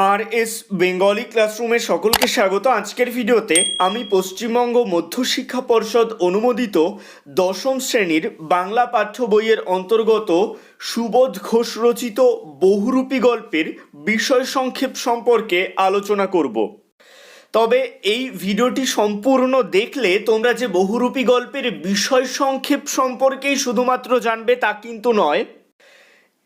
আর S Bengali ক্লাসরুমে সকলকে স্বাগত। আজকের ভিডিওতে আমি পশ্চিমবঙ্গ মধ্যশিক্ষা পর্ষদ অনুমোদিত দশম শ্রেণির বাংলা পাঠ্য বইয়ের অন্তর্গত সুবোধ ঘোষ রচিত বহুরূপী গল্পের বিষয় সংক্ষেপ সম্পর্কে আলোচনা করব। তবে এই ভিডিওটি সম্পূর্ণ দেখলে তোমরা যে বহুরূপী গল্পের বিষয় সংক্ষেপ সম্পর্কেই শুধুমাত্র জানবে তা কিন্তু নয়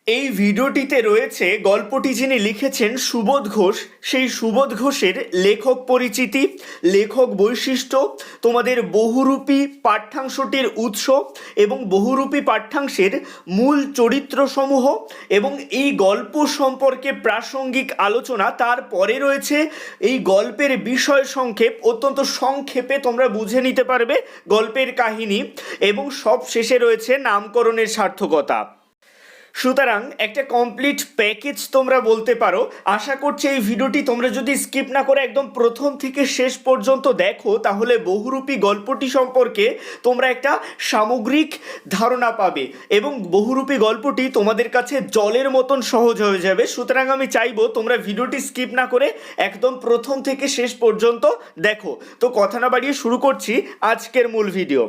এই ভিডিওটিতে রয়েছে গল্পটি যিনি লিখেছেন সুবোধ ঘোষ। সেই সুবোধ ঘোষের লেখক পরিচিতি, লেখক বৈশিষ্ট্য, তোমাদের বহুরূপী পাঠ্যাংশটির উৎস এবং বহুরূপী পাঠ্যাংশের মূল চরিত্রসমূহ এবং এই গল্প সম্পর্কে প্রাসঙ্গিক আলোচনা। তারপরে রয়েছে এই গল্পের বিষয় সংক্ষেপ। অত্যন্ত সংক্ষেপে তোমরা বুঝে নিতে পারবে গল্পের কাহিনী এবং সব শেষে রয়েছে নামকরণের সার্থকতা। সুতরাং একটা কমপ্লিট প্যাকেজ তোমরা বলতে পারো। আশা করছি এই ভিডিওটি তোমরা যদি স্কিপ না করে একদম প্রথম থেকে শেষ পর্যন্ত দেখো, তাহলে বহুরূপী গল্পটি সম্পর্কে তোমরা একটা সামগ্রিক ধারণা পাবে এবং বহুরূপী গল্পটি তোমাদের কাছে জলের মতন সহজ হয়ে যাবে। সুতরাং আমি চাইব তোমরা ভিডিওটি স্কিপ না করে একদম প্রথম থেকে শেষ পর্যন্ত দেখো। তো কথা না বাড়িয়ে শুরু করছি আজকের মূল ভিডিও।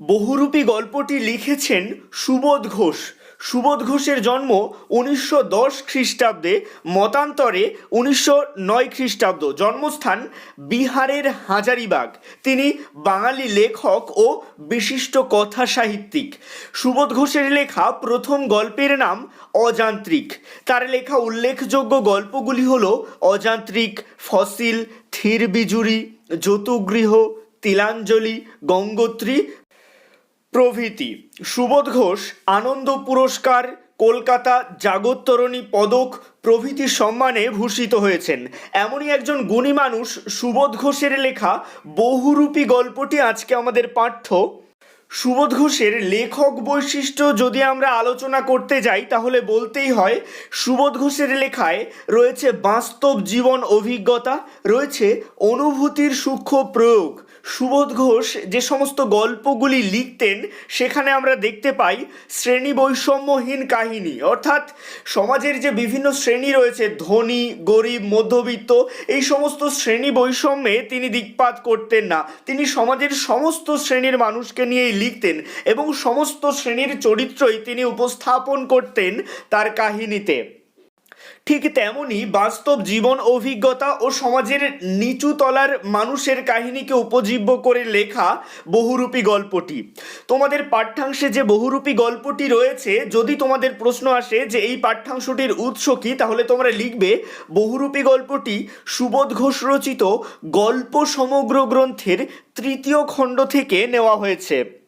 বহুরূপী গল্পটি লিখেছেন সুবোধ ঘোষ। সুবোধ ঘোষের জন্ম উনিশশো দশ খ্রিস্টাব্দে, মতান্তরে উনিশশো নয় খ্রিস্টাব্দ। জন্মস্থান বিহারের হাজারিবাগ। তিনি বাঙালি লেখক ও বিশিষ্ট কথা সাহিত্যিক। সুবোধ ঘোষের লেখা প্রথম গল্পের নাম অযান্ত্রিক। তার লেখা উল্লেখযোগ্য গল্পগুলি হল অযান্ত্রিক, ফসিল থির বিজুরি যতুগৃহ, তিলাঞ্জলি, গঙ্গোত্রী প্রভৃতি। সুবোধ ঘোষ, আনন্দ পুরস্কার, কলকাতা জাগত্তরণী পদক প্রভৃতি সম্মানে ভূষিত হয়েছেন। এমনই একজন গুণী মানুষ সুবোধ ঘোষের লেখা বহুরূপী গল্পটি আজকে আমাদের পাঠ্য। সুবোধ ঘোষের লেখক বৈশিষ্ট্য যদি আমরা আলোচনা করতে যাই, তাহলে বলতেই হয়, সুবোধ ঘোষের লেখায় রয়েছে বাস্তব জীবন অভিজ্ঞতা, রয়েছে অনুভূতির সূক্ষ্ম প্রয়োগ। সুবোধ ঘোষ যে সমস্ত গল্পগুলি লিখতেন, সেখানে আমরা দেখতে পাই শ্রেণি বৈষম্যহীন কাহিনী। অর্থাৎ সমাজের যে বিভিন্ন শ্রেণি রয়েছে, ধনী, গরিব, মধ্যবিত্ত, এই সমস্ত শ্রেণি বৈষম্যে তিনি দিকপাত করতেন না। তিনি সমাজের সমস্ত শ্রেণির মানুষকে নিয়েই লিখতেন এবং সমস্ত শ্রেণির চরিত্রই তিনি উপস্থাপন করতেন তার কাহিনীতে। ঠিক তেমনই বাস্তব জীবন, অভিজ্ঞতা ও সমাজের নিচু তলার মানুষের কাহিনীকে উপজীব্য করে লেখা বহুরূপী গল্পটি। তোমাদের পাঠ্যাংশে যে বহুরূপী গল্পটি রয়েছে, যদি তোমাদের প্রশ্ন আসে যে এই পাঠ্যাংশটির উৎস কী, তাহলে তোমরা লিখবে, বহুরূপী গল্পটি সুবোধ ঘোষ রচিত গল্প সমগ্র গ্রন্থের তৃতীয় খণ্ড থেকে নেওয়া হয়েছে।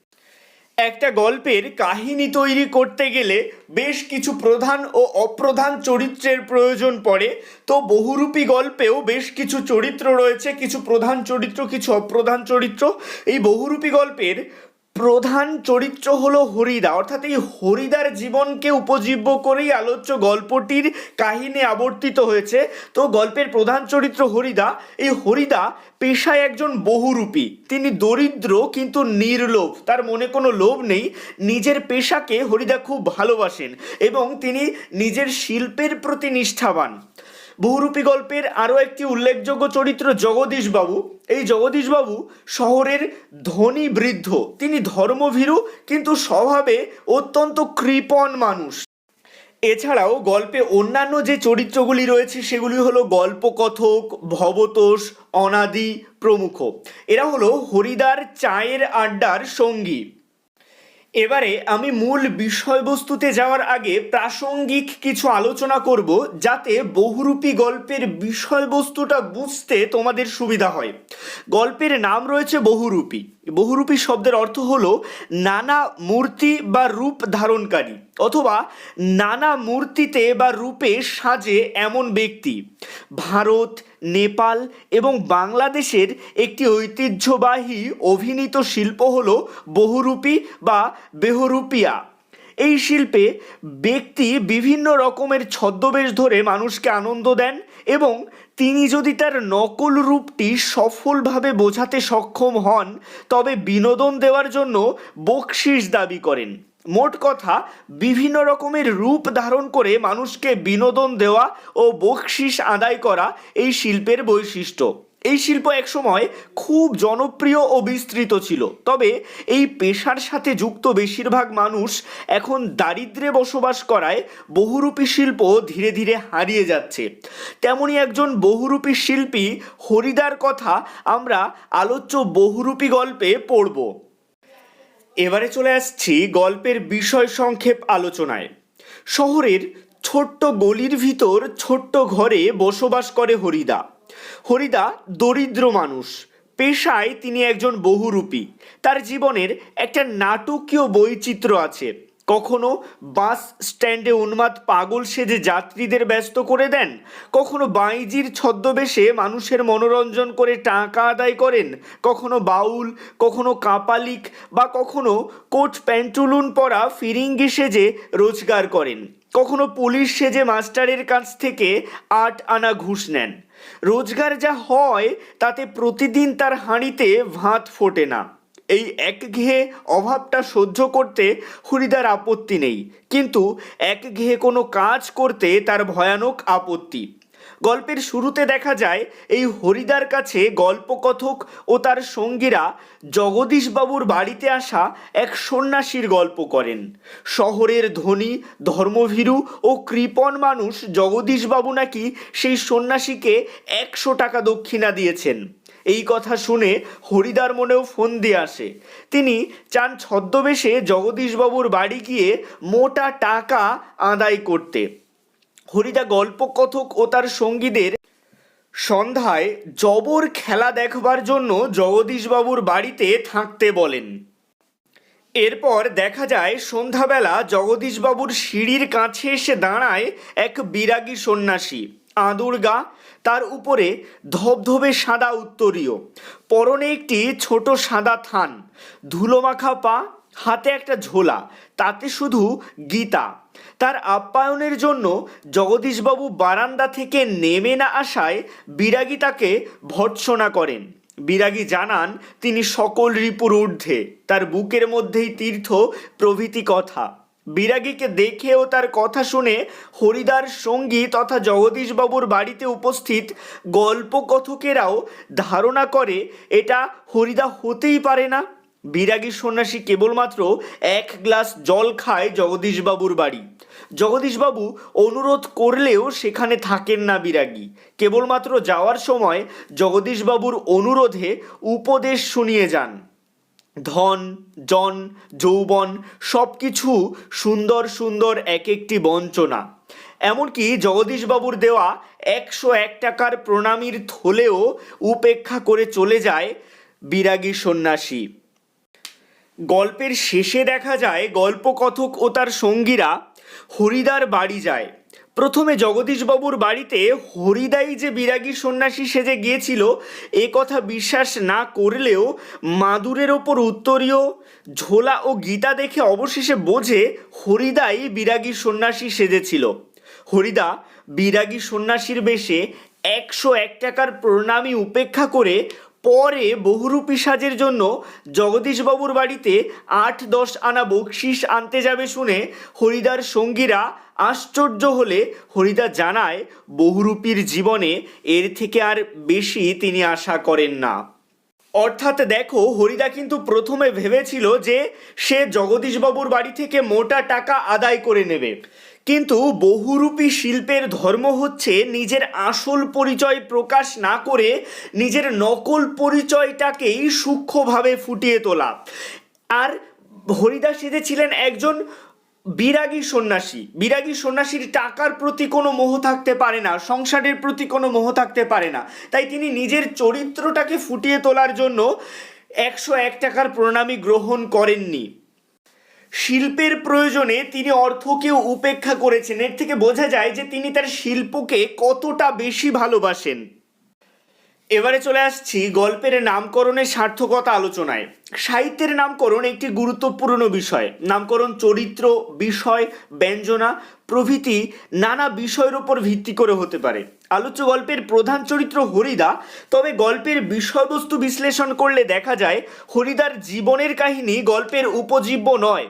একটা গল্পের কাহিনী তৈরি করতে গেলে বেশ কিছু প্রধান ও অপ্রধান চরিত্রের প্রয়োজন পড়ে। তো বহুরূপী গল্পেও বেশ কিছু চরিত্র রয়েছে, কিছু প্রধান চরিত্র, কিছু অপ্রধান চরিত্র। এই বহুরূপী গল্পের প্রধান চরিত্র হলো হরিদা। অর্থাৎ এই হরিদার জীবনকে উপজীব্য করেই আলোচ্য গল্পটির কাহিনী আবর্তিত হয়েছে। তো গল্পের প্রধান চরিত্র হরিদা। এই হরিদা পেশায় একজন বহুরূপী। তিনি দরিদ্র কিন্তু নির্লোভ। তার মনে কোনো লোভ নেই। নিজের পেশাকে হরিদা খুব ভালোবাসেন এবং তিনি নিজের শিল্পের প্রতি নিষ্ঠাবান। বহুরূপী গল্পের আরও একটি উল্লেখযোগ্য চরিত্র জগদীশবাবু। এই জগদীশবাবু শহরের ধনী বৃদ্ধ। তিনি ধর্মভীরু, কিন্তু স্বভাবে অত্যন্ত কৃপণ মানুষ। এছাড়াও গল্পে অন্যান্য যে চরিত্রগুলি রয়েছে, সেগুলি হলো গল্পকথক, ভবতোষ, অনাদি প্রমুখ। এরা হলো হরিদার চায়ের আড্ডার সঙ্গী। এবারে আমি মূল বিষয়বস্তুতে যাওয়ার আগে প্রাসঙ্গিক কিছু আলোচনা করব যাতে বহুরূপী গল্পের বিষয়বস্তুটা বুঝতে তোমাদের সুবিধা হয়। গল্পের নাম রয়েছে বহুরূপী। বহুরূপী শব্দের অর্থ হলো নানা মূর্তি বা রূপ ধারণকারী অথবা নানা মূর্তিতে বা রূপে সাজে এমন ব্যক্তি। ভারত নেপাল এবং বাংলাদেশের একটি ঐতিহ্যবাহী অভিনীত শিল্প হলো বহুরূপী বা বেহরূপিয়া। এই শিল্পে ব্যক্তি বিভিন্ন রকমের ছদ্মবেশ ধরে মানুষকে আনন্দ দেন এবং তিনি যদি তার নকল রূপটি সফলভাবে বোঝাতে সক্ষম হন, তবে বিনোদন দেওয়ার জন্য বকশিস দাবি করেন। মোট কথা, বিভিন্ন রকমের রূপ ধারণ করে মানুষকে বিনোদন দেওয়া ও বকশিস আদায় করা এই শিল্পের বৈশিষ্ট্য। এই শিল্প একসময় খুব জনপ্রিয় ও বিস্তৃত ছিল। তবে এই পেশার সাথে যুক্ত বেশিরভাগ মানুষ এখন দারিদ্রে বসবাস করায় বহুরূপী শিল্প ধীরে ধীরে হারিয়ে যাচ্ছে। তেমনি একজন বহুরূপী শিল্পী হরিদার কথা আমরা আলোচ্য বহুরূপী গল্পে পড়ব। এবারে চলে আসছি গল্পের বিষয় সংক্ষেপ আলোচনায়। শহরের ছোট্ট গলির ভিতর ছোট্ট ঘরে বসবাস করে হরিদা। হরিদা দরিদ্র মানুষ। পেশায় তিনি একজন বহুরূপী। তার জীবনের একটা নাটকীয় বৈচিত্র্য আছে। কখনো বাস স্ট্যান্ডে উন্মাদ পাগল সেজে যাত্রীদের ব্যস্ত করে দেন? কখনো বাইজির ছদ্মবেশে মানুষের মনোরঞ্জন করে টাকা আদায় করেন? কখনো বাউল, কখনো কাপালিক বা কখনো কোট প্যান্টুলুন পরা ফিরিঙ্গি সেজে রোজগার করেন? কখনো পুলিশ সেজে মাস্টারের কাছ থেকে আট আনা ঘুষ নেন? রোজগার যা হয় তাতে প্রতিদিন তার হাঁড়িতে ভাত ফোটে না। এই একঘেয়ে অভাবটা সহ্য করতে হরিদার আপত্তি নেই। কিন্তু একঘেয়ে কোনো কাজ করতে তার ভয়ানক আপত্তি। গল্পের শুরুতে দেখা যায়, এই হরিদার কাছে গল্পকথক ও তার সঙ্গীরা জগদীশবাবুর বাড়িতে আসা এক সন্ন্যাসীর গল্প করেন। শহরের ধনী, ধর্মভীরু ও কৃপণ মানুষ জগদীশবাবু নাকি সেই সন্ন্যাসীকে একশো টাকা দক্ষিণা দিয়েছেন। এই কথা শুনে হরিদার মনেও ফোন দিয়ে আসে। তিনি চান ছদ্মবেশে জগদীশবাবুর বাড়ি গিয়ে মোটা টাকা আদায় করতে। হরিদা গল্পকথক ও তার সঙ্গীদের সন্ধ্যায় জবর খেলা দেখবার জন্য জগদীশবাবুর বাড়িতে থাকতে বলেন। এরপর দেখা যায় সন্ধ্যাবেলা জগদীশবাবুর সিঁড়ির কাছে এসে দাঁড়ায় এক বিরাগী সন্ন্যাসী। আঁদুর গা তার উপরে ধবধবে সাদা উত্তরীয়। পরনে একটি ছোট সাদা থান, ধুলোমাখা পা, হাতে একটা ঝোলা, তাতে শুধু গীতা। তার আপ্যায়নের জন্য জগদীশবাবু বারান্দা থেকে নেমে না আসায় বিরাগী তাকে ভর্ৎসনা করেন। বিরাগী জানান, তিনি সকল রিপুর ঊর্ধ্বে। তার বুকের মধ্যেই তীর্থ প্রভৃতি কথা। বিরাগীকে দেখে ও তার কথা শুনে হরিদার সঙ্গী তথা জগদীশবাবুর বাড়িতে উপস্থিত গল্পকথকেরাও ধারণা করে, এটা হরিদা হতেই পারে না। বিরাগী সন্ন্যাসী কেবলমাত্র এক গ্লাস জল খায় জগদীশবাবুর বাড়ি। জগদীশবাবু অনুরোধ করলেও সেখানে থাকেন না বিরাগী। কেবলমাত্র যাওয়ার সময় জগদীশবাবুর অনুরোধে উপদেশ শুনিয়ে যান। ধন, জন, যৌবন সব কিছু সুন্দর সুন্দর এক একটি বঞ্চনা। এমনকি জগদীশবাবুর দেওয়া একশো এক টাকার প্রণামীর থলেও উপেক্ষা করে চলে যায় বিরাগী সন্ন্যাসী। গল্পের শেষে দেখা যায় গল্পকথক ও তার সঙ্গীরা হরিদার বাড়ি যায়। প্রথমে জগদীশবাবুর বাড়িতে হরিদাই যে বিরাগী সন্ন্যাসী সেজে গিয়েছিল, এ কথা বিশ্বাস না করলেও মাদুরের ওপর উত্তরীয় ঝোলা ও গীতা দেখে অবশেষে বোঝে হরিদাই বিরাগী সন্ন্যাসী সেজেছিল। হরিদা বিরাগী সন্ন্যাসীর বেশে একশো এক টাকার প্রণামী উপেক্ষা করে পরে বহুরূপী সাজের জন্য জগদীশবাবুর বাড়িতে আট দশ আনা বকশিস আনতে যাবে শুনে হরিদার সঙ্গীরা আশ্চর্য হলে হরিদা জানায়, বহুরূপীর জীবনে এর থেকে আর বেশি তিনি আশা করেন না। অর্থাৎ দেখো, হরিদা কিন্তু প্রথমে ভেবেছিল যে সে জগদীশবাবুর বাড়ি থেকে মোটা টাকা আদায় করে নেবে। কিন্তু বহুরূপী শিল্পের ধর্ম হচ্ছে নিজের আসল পরিচয় প্রকাশ না করে নিজের নকল পরিচয়টাকেই সূক্ষ্মভাবে ফুটিয়ে তোলা। আর হরিদাস হরিদা সেজেছিলেন একজন বিরাগী সন্ন্যাসী। বিরাগী সন্ন্যাসীর টাকার প্রতি কোনো মোহ থাকতে পারে না, সংসারের প্রতি কোনো মোহ থাকতে পারে না। তাই তিনি নিজের চরিত্রটাকে ফুটিয়ে তোলার জন্য একশো এক টাকার প্রণামী গ্রহণ করেননি। শিল্পের প্রয়োজনে তিনি অর্থকেও উপেক্ষা করেছেন। এর থেকে বোঝা যায় যে তিনি তার শিল্পকে কতটা বেশি ভালোবাসেন। এবারে চলে আসছি গল্পের নামকরণের সার্থকতা আলোচনায়। সাহিত্যের নামকরণ একটি গুরুত্বপূর্ণ বিষয়। নামকরণ চরিত্র, বিষয়, ব্যঞ্জনা, প্রভৃতি নানা বিষয়ের উপর ভিত্তি করে হতে পারে। আলোচ্য গল্পের প্রধান চরিত্র হরিদা, তবে গল্পের বিষয়বস্তু বিশ্লেষণ করলে দেখা যায়, হরিদার জীবনের কাহিনী গল্পের উপজীব্য নয়।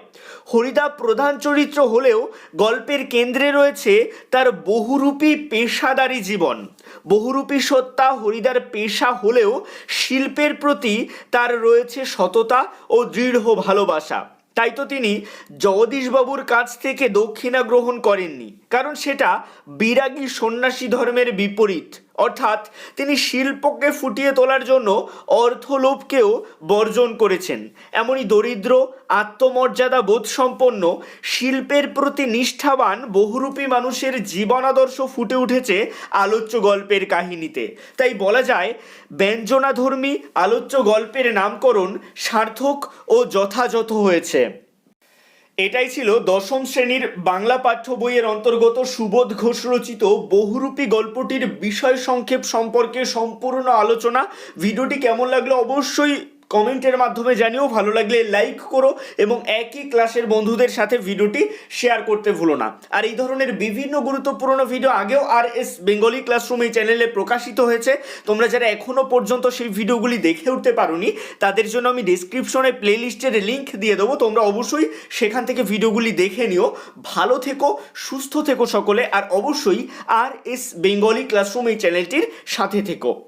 হরিদা প্রধান চরিত্র হলেও গল্পের কেন্দ্রে রয়েছে তার বহুরূপী পেশাদারী জীবন। বহুরূপী সত্তা হরিদার পেশা হলেও শিল্পের প্রতি তার রয়েছে সততা ও দৃঢ় ভালোবাসা। তাই তো তিনি জগদীশবাবুর কাছ থেকে দক্ষিণা গ্রহণ করেননি। কারণ সেটা বিরাগী সন্ন্যাসী ধর্মের বিপরীত। অর্থাৎ তিনি শিল্পকে ফুটিয়ে তোলার জন্য অর্থলোভকেও বর্জন করেছেন। এমনই দরিদ্র, আত্মমর্যাদা বোধসম্পন্ন, শিল্পের প্রতি নিষ্ঠাবান, বহুরূপী মানুষের জীবনাদর্শ ফুটে উঠেছে আলোচ্য গল্পের কাহিনীতে। তাই বলা যায়, ব্যঞ্জনাধর্মী আলোচ্য গল্পের নামকরণ সার্থক ও যথাযথ হয়েছে। এটাই ছিল দশম শ্রেণির বাংলা পাঠ্য বইয়ের অন্তর্গত সুবোধ ঘোষ রচিত বহুরূপী গল্পটির বিষয় সংক্ষেপ সম্পর্কে সম্পূর্ণ আলোচনা। ভিডিওটি কেমন লাগল অবশ্যই কমেন্টের মাধ্যমে জানিও, ভালো লাগলে লাইক করো এবং একই ক্লাসের বন্ধুদের সাথে ভিডিওটি শেয়ার করতে ভুলো না। আর এই ধরনের বিভিন্ন গুরুত্বপূর্ণ ভিডিও আগেও আর এস বেঙ্গলি ক্লাসরুম এই চ্যানেলে প্রকাশিত হয়েছে। তোমরা যারা এখনও পর্যন্ত সেই ভিডিওগুলি দেখে উঠতে পারোনি, তাদের জন্য আমি ডিসক্রিপশনে প্লেলিস্টের লিঙ্ক দিয়ে দেবো। তোমরা অবশ্যই সেখান থেকে ভিডিওগুলি দেখে নিও। ভালো থেকো, সুস্থ থেকো সকলে, আর অবশ্যই আর এস বেঙ্গলি ক্লাসরুম এই চ্যানেলটির সাথে থেকো।